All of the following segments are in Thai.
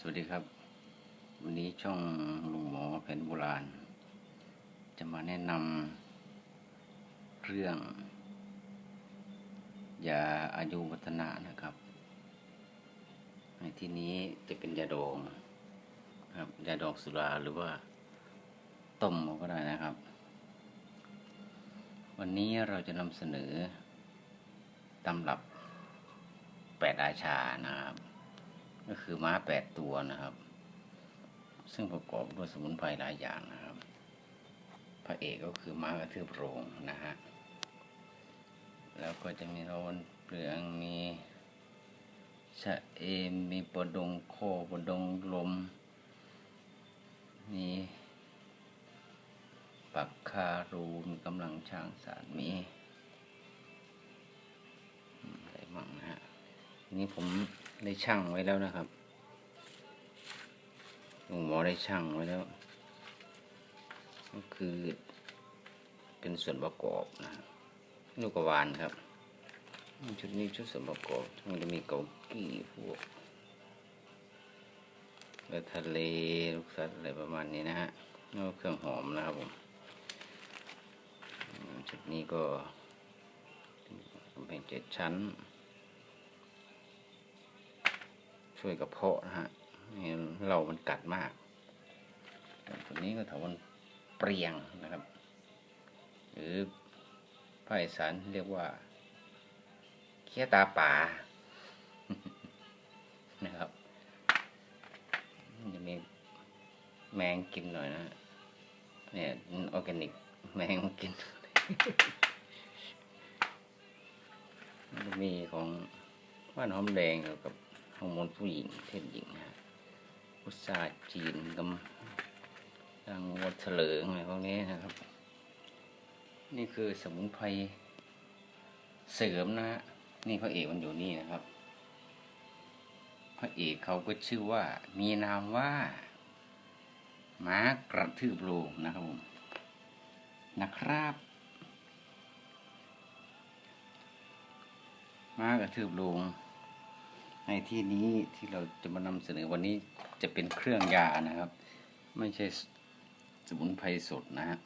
สวัสดีครับ วันนี้ช่องลุงหมอแผนโบราณ จะมาแนะนำเรื่องยาอายุวัฒนะนะครับ ในที่นี้จะเป็นยาดองครับยาดองสุราหรือว่าต้มก็ได้นะครับ วันนี้เราจะนำเสนอตำรับแปดอาชานะครับ ก็คือม้าแปดตัวนะครับ ซึ่งประกอบด้วยสมุนไพรหลายอย่างนะครับ พระเอกก็คือม้ากระทืบโรงนะฮะ แล้วก็จะมีโรนเปลืองมีชะเอมมีปดงโคปดงลม มีปักคารูมีกำลังช้างสารมีอะไรมั่งนะฮะ นี้ผม ได้ช่างไว้แล้วนะครับลุงหมอได้ช่างไว้แล้ว ก็คือ เป็นส่วนประกอบนะลูกกระวานครับ ชุดนี้ชุดส่วนประกอบ มันจะมีเกากี้พวกเรือทะเลลูกสัตว์อะไรประมาณนี้นะฮะแล้วเครื่องหอมนะครับผมชุดนี้ก็กำแพงเจ็ดชั้น ช่วยกระเพาะนะฮะนี่เรามันกัดมากส่วนตัวนี้ก็ถาวันเปรียงนะครับ หรือภาคอีสานเรียกว่าเคี้ยตาป่านะครับจะมีแมงกินหน่อยนะเนี่ยออร์แกนิก แมงมันกินมันมีของว่านหอมแดงเกี่ยวกับ ฮอร์โมนผู้หญิงเพศหญิงนะฮะพุทราจีนกำดังวัดเถลิงอะไรพวกนี้นะครับ นี่คือสมุนไพรเสริมนะฮะนี่พระเอกมันอยู่นี่นะครับ พระเอกเขาก็ชื่อว่า มีนามว่าม้ากระทืบโลงนะครับผมนะครับม้ากระทืบโลง ในที่นี้ที่เราจะมานำเสนอวันนี้จะเป็นเครื่องยานะครับ ไม่ใช่สมุนไพรสดนะฮะ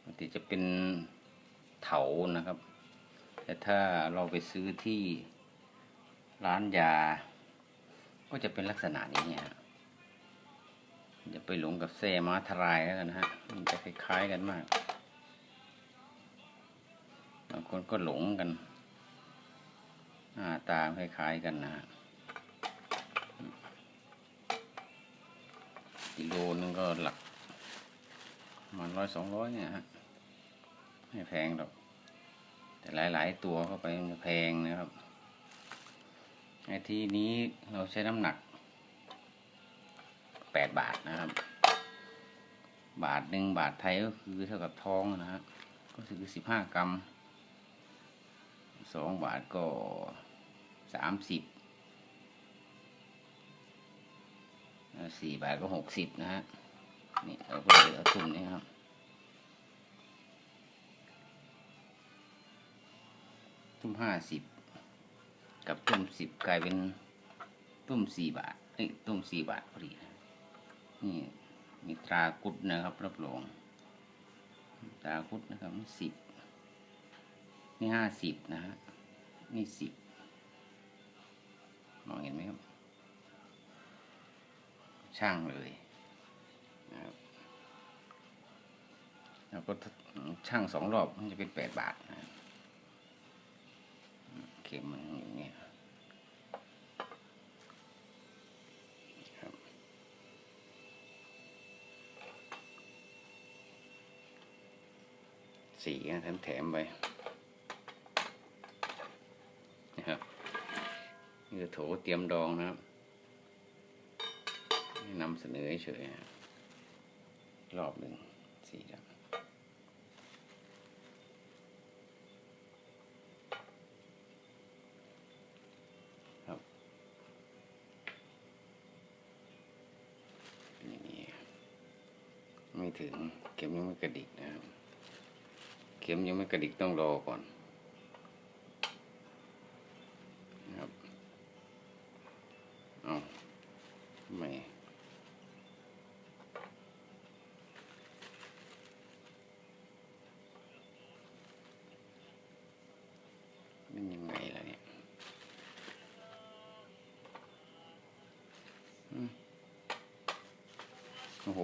ปกติจะเป็นเถานะครับ แต่ถ้าเราไปซื้อที่ร้านยา ก็จะเป็นลักษณะนี้ฮะอย่าไปหลงกับแซ่ม้าทลายแล้วกันนะฮะ มันจะคล้ายๆกันมากางคนก็หลงกัน หน้าตาคล้ายๆกันนะฮะกิโลนึงก็หลักประมาณร้อยสองร้อยเนี่ยฮะไม่แพงหรอก แต่หลายๆตัวเข้าไปมันแพงนะครับไอ้ที่นี้เราใช้น้ำหนักแปดบาทนะครับ บาทหนึ่งบาทไทยก็คือเท่ากับทองนะฮะก็คือสิบห้ากรัม สองบาทก็สามสิบสี่บาทก็หกสิบนะฮะ นี่เราก็เหลือทุนนี้ครับทุ่มห้าสิบกับตุ้มสิบกลายเป็นตุ้มสี่บาทเอ้ยตุ้มสี่บาทพอดีนะนี่มีตรากุดนะครับรับรองตรากุดนะครับสิบ นี่ห้าสิบนะฮะ นี่สิบมองเห็นไหมครับ ช่างเลยนะครับแล้วก็ช่างสองรอบมันจะเป็นแปดบาทนะเข็มมันอย่างเงี้ยครับสีนะแถมแถมๆไปนะครับ นี่คือโถเตรียมดองนะครับนี่นำเสนอเฉยรอบหนึ่งสีดำครับเป็นอย่างนี้ ไม่ถึงเข็มยังไม่กระดิกนะครับ เข็มยังไม่กระดิกต้องรอก่อนนะครับ โอ้โห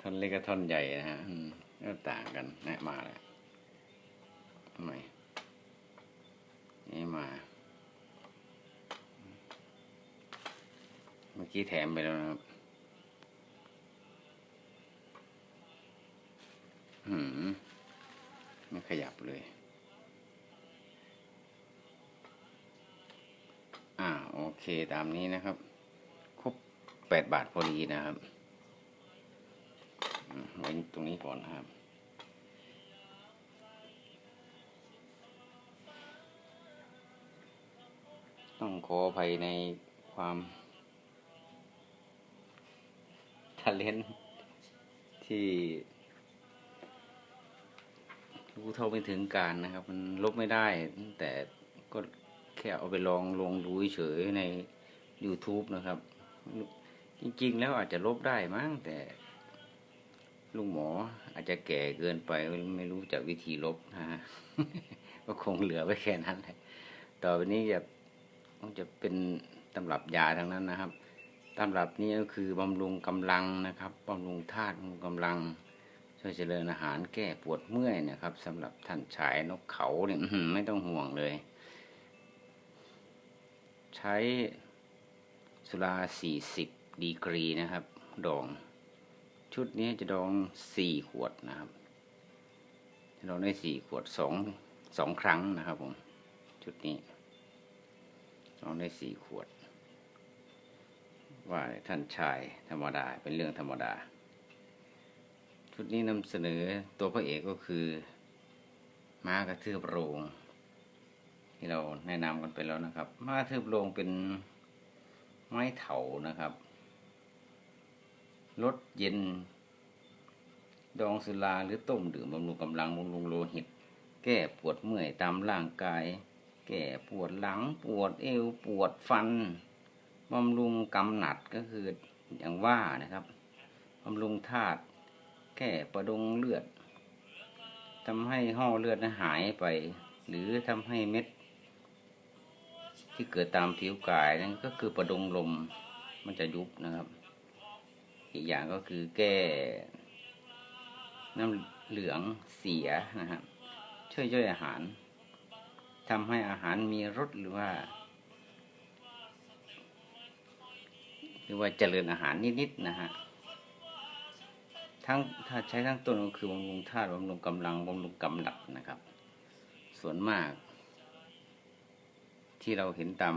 ท่อนเล็กกับท่อนใหญ่นะฮะอืมก็ต่างกันนะมาแล้วทำไมนี่มา เมื่อกี้แถมไปแล้วนะครับหืมไม่ขยับเลย อ่า โอเคตามนี้นะครับ แปดบาทพอดีนะครับอืมไว้ตรงนี้ก่อนนะครับ ต้องขออภัยในความทะเลนที่รู้เท่าไม่ถึงการนะครับ มันลบไม่ได้ แต่ก็แค่เอาไปลองลงดูเฉยใน YouTube นะครับ จริง ๆ แล้วอาจจะลบได้มั้งแต่ลุงหมออาจจะแก่เกินไปไม่รู้จักวิธีลบนะฮะก็คงเหลือไว้แค่นั้นแหละต่อไปนี้จะต้องจะเป็นตำรับยาทั้งนั้นนะครับตำรับนี้ก็คือบำรุงกำลังนะครับบำรุงธาตุบำรุงกำลังช่วยเจริญอาหารแก้ปวดเมื่อยนะครับสำหรับท่านชายนกเขาเนี่ยไม่ต้องห่วงเลย ใช้สุรา40 ดีกรีนะครับ ดอง ชุดนี้จะดอง4ขวดนะครับจะดองได้4ขวด2 2ครั้งนะครับผม ชุดนี้ดองได้4ขวด ว่าท่านชายธรรมดาเป็นเรื่องธรรมดา ชุดนี้นำเสนอตัวพระเอกก็คือ ม้ากระทืบโรงที่เราแนะนำกันไปแล้วนะครับ ม้ากระทืบโรงเป็นไม้เถานะครับ ลดเย็น ดองสุราหรือต้มดื่มบำรุงกำลังบำรุงโลหิต แก้ปวดเมื่อยตามร่างกาย แก้ปวดหลังปวดเอวปวดฟันบำรุงกำหนัดก็คืออย่างว่านะครับบำรุงธาตุแก้ประดงเลือดทำให้ห่อเลือดหายไป หรือทำให้เม็ด ที่เกิดตามผิวกายนั่นก็คือประดงลมมันจะยุบนะครับ อีกอย่างก็คือแก้น้ำเหลืองเสียนะครับ ช่วยย่อยอาหารทำให้อาหารมีรสหรือว่า หรือว่าเจริญอาหารนิดๆนะฮะทั้งถ้าใช้ทั้งต้นก็คือบำรุงธาตุบำรุงกำลังบำรุงกำลัดนะครับ ส่วนมาก ที่เราเห็นตาม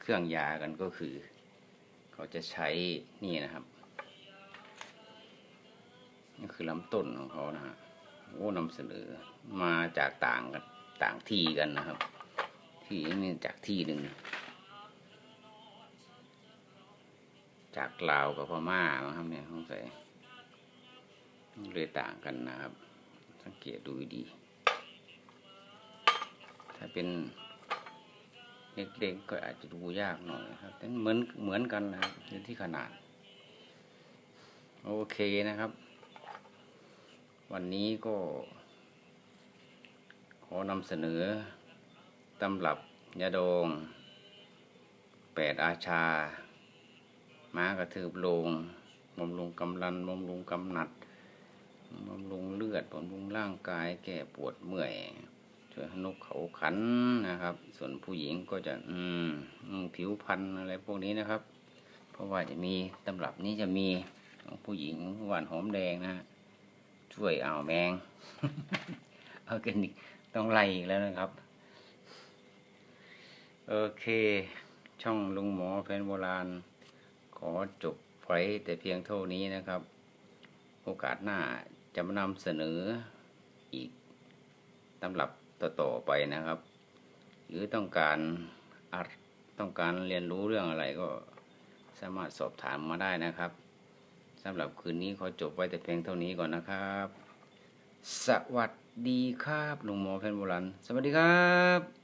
เครื่องยากันก็คือ เขาจะใช้นี่นะครับ นี่คือลำต้นของเขานะฮะโอ้นำเสนอมาจากต่างกันต่างที่กันนะครับ ที่นี่จากที่หนึ่งจากลาวกับพม่านะครับเนี่ยต้องใส่เลยต่างกันนะครับ สังเกตดูดี ถ้าเป็นเล็กๆก็อาจจะดูยากหน่อยครับแต่เหมือนเหมือนกันนะครับที่ขนาด โอเคนะครับ วันนี้ก็ ขอนำเสนอตำรับยาดองแปดอาชา ม้ากระทืบลงบำรุงกำลันบำรุงกำหนัดบำรุงเลือดบำรุงร่างกายแก้ปวดเมื่อยช่วยห้นกเขาขันนะครับ ส่วนผู้หญิงก็จะ อืมผิวพรรณอะไรพวกนี้นะครับ เพราะว่าจะมีตำรับนี้จะมีของผู้หญิงหวานหอมแดงนะฮะ ช่วยอ่าวแมงออร์แกนิกต้องไล่อีกแล้วนะครับ โอเค ช่องลุงหมอแฟนโบราณ ขอจบไว้แต่เพียงเท่านี้นะครับ โอกาสหน้าจะมานำเสนออีกตำรับต่อๆไปนะครับ หรือต้องการอะต้องการเรียนรู้เรื่องอะไรก็สามารถสอบถามมาได้นะครับ สำหรับคืนนี้ขอจบไว้แต่เพียงเท่านี้ก่อนนะครับ สวัสดีครับลุงหมอแพนโบราณสวัสดีครับ